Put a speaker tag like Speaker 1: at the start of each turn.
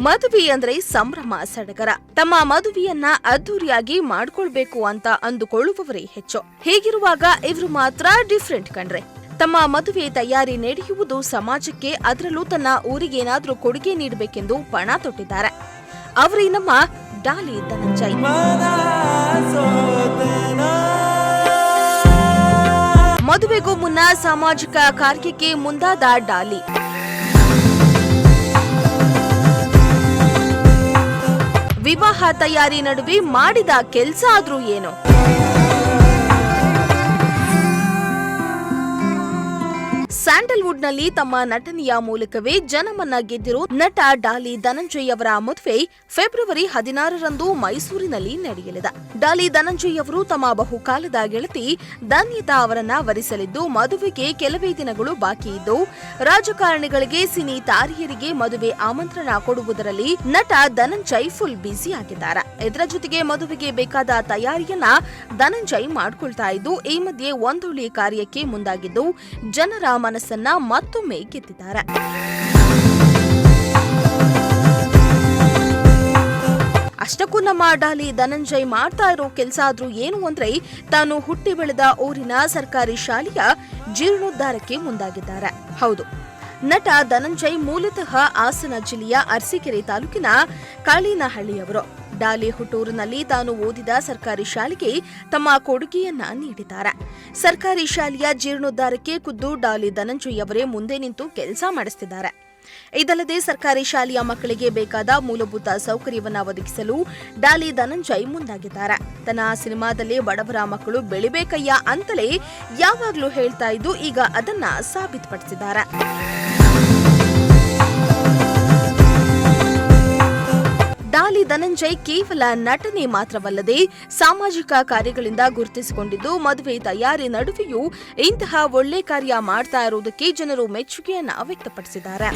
Speaker 1: ಮದುವೆ ಅಂದ್ರೆ ಸಂಭ್ರಮ ಸಡಗರ. ತಮ್ಮ ಮದುವೆಯನ್ನ ಅದ್ದೂರಿಯಾಗಿ ಮಾಡ್ಕೊಳ್ಬೇಕು ಅಂತ ಅಂದುಕೊಳ್ಳುವವರೇ ಹೆಚ್ಚು. ಹೀಗಿರುವಾಗ ಇವರು ಮಾತ್ರ ಡಿಫ್ರೆಂಟ್ ಕಣ್ರೆ. ತಮ್ಮ ಮದುವೆ ತಯಾರಿ ನಡೆಯುವುದು ಸಮಾಜಕ್ಕೆ ಅದರಲ್ಲೂ ತನ್ನ ಊರಿಗೇನಾದ್ರೂ ಕೊಡುಗೆ ನೀಡಬೇಕೆಂದು ಪಣ ತೊಟ್ಟಿದ್ದಾರೆ. ಅವರೇ ನಮ್ಮ ಡಾಲಿ ಧನಂಜಯ್. ಮದುವೆಗೂ ಮುನ್ನ ಸಾಮಾಜಿಕ ಕಾರ್ಯಕ್ಕೆ ಮುಂದಾದ ಡಾಲಿ. ತಯಾರಿ ನಡುವೆ ಮಾಡಿದ ಕೆಲ್ಸ ಆದ್ರೂ ಏನು. ಸ್ಯಾಂಡಲ್ವುಡ್ನಲ್ಲಿ ತಮ್ಮ ನಟನೆಯ ಮೂಲಕವೇ ಜನಮನ್ನ ಗೆದ್ದಿರೋ ನಟ ಡಾಲಿ ಧನಂಜಯ್ ಅವರ ಮದುವೆ ಫೆಬ್ರವರಿ ಹದಿನಾರರಂದು ಮೈಸೂರಿನಲ್ಲಿ ನಡೆಯಲಿದೆ. ಡಾಲಿ ಧನಂಜಯ್ ಅವರು ತಮ್ಮ ಬಹುಕಾಲದ ಗೆಳತಿ ಧನ್ಯತಾ ಅವರನ್ನ ವರಿಸಲಿದ್ದು, ಮದುವೆಗೆ ಕೆಲವೇ ದಿನಗಳು ಬಾಕಿ ಇದ್ದು, ರಾಜಕಾರಣಿಗಳಿಗೆ ಸಿನಿ ತಾರಿಯರಿಗೆ ಮದುವೆ ಆಮಂತ್ರಣ ಕೊಡುವುದರಲ್ಲಿ ನಟ ಧನಂಜಯ್ ಫುಲ್ ಬ್ಯುಸಿ ಆಗಿದ್ದಾರೆ. ಇದರ ಜೊತೆಗೆ ಮದುವೆಗೆ ಬೇಕಾದ ತಯಾರಿಯನ್ನ ಧನಂಜಯ್ ಮಾಡ್ಕೊಳ್ತಾ ಇದ್ದು, ಈ ಮಧ್ಯೆ ಒಂದೊಳ್ಳೆ ಕಾರ್ಯಕ್ಕೆ ಮುಂದಾಗಿದ್ದು, ಜನರ ಮನಸ್ಸನ್ನ ಮತ್ತೊಮ್ಮೆ ಗೆದ್ದಿದ್ದಾರೆ. ಅಷ್ಟಕ್ಕೂ ನಮ್ಮ ಡಾಲಿ ಧನಂಜಯ್ ಮಾಡ್ತಾ ಇರೋ ಕೆಲಸ ಆದ್ರೂ ಏನು ಅಂದ್ರೆ ತಾನು ಹುಟ್ಟಿ ಬೆಳೆದ ಊರಿನ ಸರ್ಕಾರಿ ಶಾಲೆಯ ಜೀರ್ಣೋದ್ಧಾರಕ್ಕೆ ಮುಂದಾಗಿದ್ದಾರೆ. ಹೌದು. ನಟ ಧನಂಜಯ್ ಮೂಲತಃ ಹಾಸನ ಜಿಲ್ಲೆಯ ಅರಸೀಕೆರೆ ತಾಲೂಕಿನ ಕಾಳಿನಹಳ್ಳಿಯವರು. ಡಾಲಿ ಹುಟ್ಟೂರಿನಲ್ಲಿ ತಾನು ಓದಿದ ಸರ್ಕಾರಿ ಶಾಲೆಗೆ ತಮ್ಮ ಕೊಡುಗೆಯನ್ನ ನೀಡಿದ್ದಾರೆ. ಸರ್ಕಾರಿ ಶಾಲೆಯ ಜೀರ್ಣೋದ್ಧಾರಕ್ಕೆ ಖುದ್ದು ಡಾಲಿ ಧನಂಜಯ್ ಮುಂದೆ ನಿಂತು ಕೆಲಸ ಮಾಡಿಸುತ್ತಿದ್ದಾರೆ ಇದಲ್ಲದೆ ಸರ್ಕಾರಿ ಶಾಲೆಯ ಮಕ್ಕಳಿಗೆ ಬೇಕಾದ ಮೂಲಭೂತ ಸೌಕರ್ಯವನ್ನ ಒದಗಿಸಲು ಡಾಲಿ ಧನಂಜಯ್ ಮುಂದಾಗಿದ್ದಾರೆ. ತನ್ನ ಸಿನಿಮಾದಲ್ಲಿ ಬಡವರ ಮಕ್ಕಳು ಬೆಳಿಬೇಕಯ್ಯ ಅಂತಲೇ ಯಾವಾಗಲೂ ಹೇಳ್ತಾ ಇದ್ದು ಈಗ ಅದನ್ನ ಸಾಬೀತುಪಡಿಸಿದ್ದಾರೆ. ಧನಂಜಯ್ ಕೇವಲ ನಟನೆ ಮಾತ್ರವಲ್ಲದೆ ಸಾಮಾಜಿಕ ಕಾರ್ಯಗಳಿಂದ ಗುರುತಿಸಿಕೊಂಡಿದ್ದು, ಮದುವೆ ತಯಾರಿ ನಡುವೆಯೂ ಇಂತಹ ಒಳ್ಳೆ ಕಾರ್ಯ ಮಾಡ್ತಾ ಇರುವುದಕ್ಕೆ ಜನರು ಮೆಚ್ಚುಗೆಯನ್ನು ವ್ಯಕ್ತಪಡಿಸಿದ್ದಾರೆ.